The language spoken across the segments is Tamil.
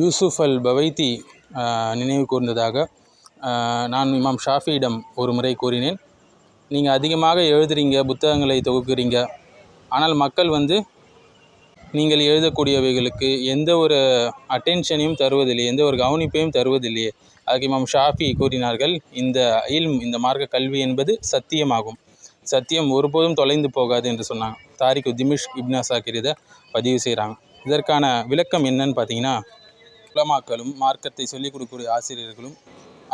யூசுஃப் அல் பவைத்தி நினைவு கூர்ந்ததாக நான் இமாம் ஷாஃபியிடம் ஒரு முறை கூறினேன். நீங்கள் அதிகமாக எழுதுறீங்க புத்தகங்களை தொகுக்கிறீங்க. ஆனால் மக்கள் வந்து நீங்கள் எழுதக்கூடியவைகளுக்கு எந்த ஒரு அட்டென்ஷனையும் தருவதில்லை எந்த ஒரு கவனிப்பையும் தருவதில்லையே. அதுக்கு இமாம் ஷாஃபி கூறினார்கள் இந்த இல்ம் இந்த மார்க்க கல்வி என்பது சத்தியமாகும். சத்தியம் ஒருபோதும் தொலைந்து போகாது என்று சொன்னாங்க. தாரிக் திமிஷ் இப்னா சாக்கிர் இதை பதிவு செய்கிறாங்க இதற்கான விளக்கம் என்னன்னு பார்த்தீங்கன்னா உலமாக்களும் மார்க்கத்தை சொல்லிக் கொடுக்கக்கூடிய ஆசிரியர்களும்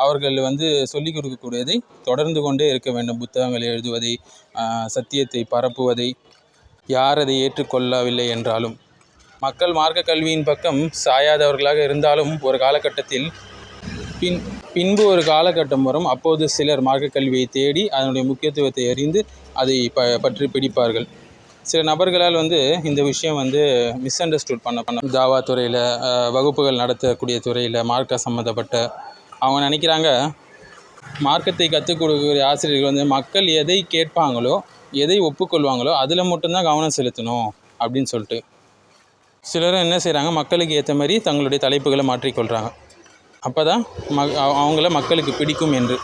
அவர்கள் வந்து சொல்லிக் கொடுக்கக்கூடியதை தொடர்ந்து கொண்டே இருக்க வேண்டும். புத்தகங்கள் எழுதுவதை சத்தியத்தை பரப்புவதை யார் அதை ஏற்றுக்கொள்ளவில்லை என்றாலும். மக்கள் மார்க்க கல்வியின் பக்கம் சாயாதவர்களாக இருந்தாலும் ஒரு காலகட்டத்தில் பின் பின்பு ஒரு காலகட்டம் வரும். அப்போது சிலர் மார்க்க கல்வியை தேடி அதனுடைய முக்கியத்துவத்தை அறிந்து அதை ப பற்றி பிடிப்பார்கள். சில நபர்களால் வந்து இந்த விஷயம் வந்து மிஸ் அண்டர்ஸ்டுட் பண்ண பண்ண தாவா துறையில் வகுப்புகள் நடத்தக்கூடிய துறையில் மார்க்க சம்மந்தப்பட்ட அவங்க நினைக்கிறாங்க மார்க்கத்தை கற்றுக் கொடுக்கக்கூடிய ஆசிரியர்கள் வந்து மக்கள் எதை கேட்பாங்களோ எதை ஒப்புக்கொள்வாங்களோ அதில் மட்டும்தான் கவனம் செலுத்தணும் அப்படின்னு சொல்லிட்டு. சிலரும் என்ன செய்கிறாங்க மக்களுக்கு ஏற்ற மாதிரி தங்களுடைய தலைப்புகளை மாற்றிக்கொள்கிறாங்க அப்போ தான் ம அவங்கள மக்களுக்கு பிடிக்கும் என்று.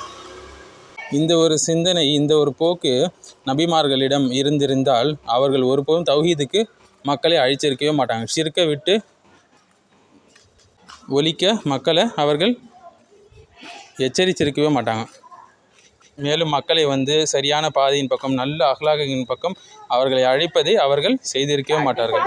இந்த ஒரு சிந்தனை இந்த ஒரு போக்கு நபிமார்களிடம் இருந்திருந்தால் அவர்கள் ஒருபோதும் தௌஹீதுக்கு மக்களை அழிச்சிருக்கவே மாட்டாங்க. சிறுக்க விட்டு ஒழிக்க மக்களை அவர்கள் எச்சரித்திருக்கவே மாட்டாங்க. மேலும் மக்களை வந்து சரியான பாதையின் பக்கம் நல்ல அகலாகின் பக்கம் அவர்களை அழைப்பதை அவர்கள் செய்திருக்கவே மாட்டார்கள்.